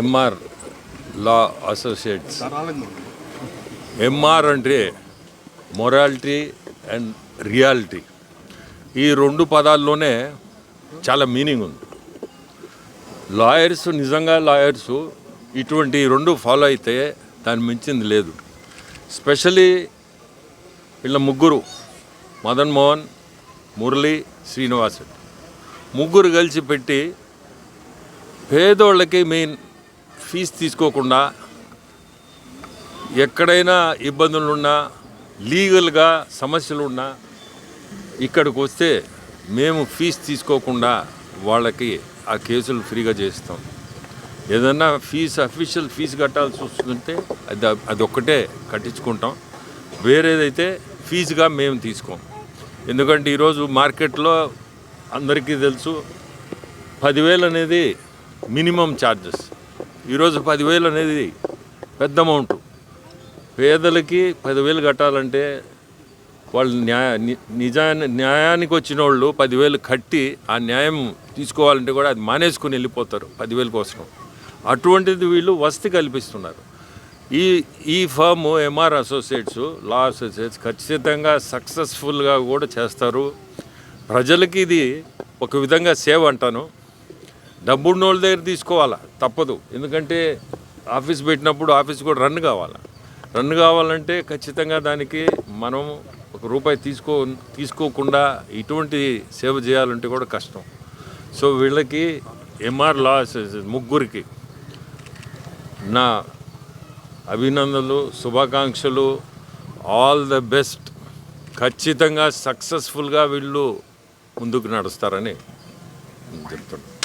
M R law associates M R అంటే morality and reality ఈ రెండు పదాల్లోనే చాలా మీనింగ్ ఉంది. లాయర్స్ నిజంగా లాయర్స్ ఇటువంటి రెండు ఫాలో అయితే దాన్ని మించింది లేదు. స్పెషలీ వీళ్ళ ముగ్గురు మదన్ మోహన్ మురళి శ్రీనివాస్ ముగ్గురు కలిసి పెట్టి పేదోళ్ళకి మెయిన్ ఫీజు తీసుకోకుండా ఎక్కడైనా ఇబ్బందులున్నా లీగల్గా సమస్యలు ఉన్నా ఇక్కడికి వస్తే మేము ఫీజు తీసుకోకుండా వాళ్ళకి ఆ కేసులు ఫ్రీగా చేస్తాం. ఏదన్నా ఫీజు అఫీషియల్ ఫీజు కట్టాల్సి వస్తుంటే అది అది ఒక్కటే కట్టించుకుంటాం. వేరేదైతే ఫీజుగా మేము తీసుకోం. ఎందుకంటే ఈరోజు మార్కెట్లో అందరికీ తెలుసు పదివేలు అనేది మినిమం ఛార్జెస్ ఈరోజు పదివేలు అనేది పెద్ద అమౌంట్. పేదలకి పదివేలు కట్టాలంటే వాళ్ళు న్యాయ ని- నిజాన్ని న్యాయానికి వచ్చిన వాళ్ళు పదివేలు కట్టి ఆ న్యాయం తీసుకోవాలంటే కూడా అది మానేసుకుని వెళ్ళిపోతారు పదివేల కోసం. అటువంటిది వీళ్ళు వసతి కల్పిస్తున్నారు. ఈ ఈ firm M R associates law associates ఖచ్చితంగా సక్సెస్ఫుల్గా కూడా చేస్తారు. ప్రజలకి ఇది ఒక విధంగా సేవ్ అంటాను. డబ్బున్న వాళ్ళ దగ్గర తీసుకోవాలా? తప్పదు. ఎందుకంటే ఆఫీస్ పెట్టినప్పుడు ఆఫీస్ కూడా రన్ కావాలా? రన్ కావాలంటే ఖచ్చితంగా దానికి మనం ఒక రూపాయి తీసుకో తీసుకోకుండా ఇటువంటి సేవ చేయాలంటే కూడా కష్టం. సో వీళ్ళకి ఎంఆర్ లాస్ ముగ్గురికి నా అభినందనలు శుభాకాంక్షలు. All the best. ఖచ్చితంగా సక్సెస్ఫుల్గా వీళ్ళు ముందుకు నడుస్తారని చెప్తున్నాను.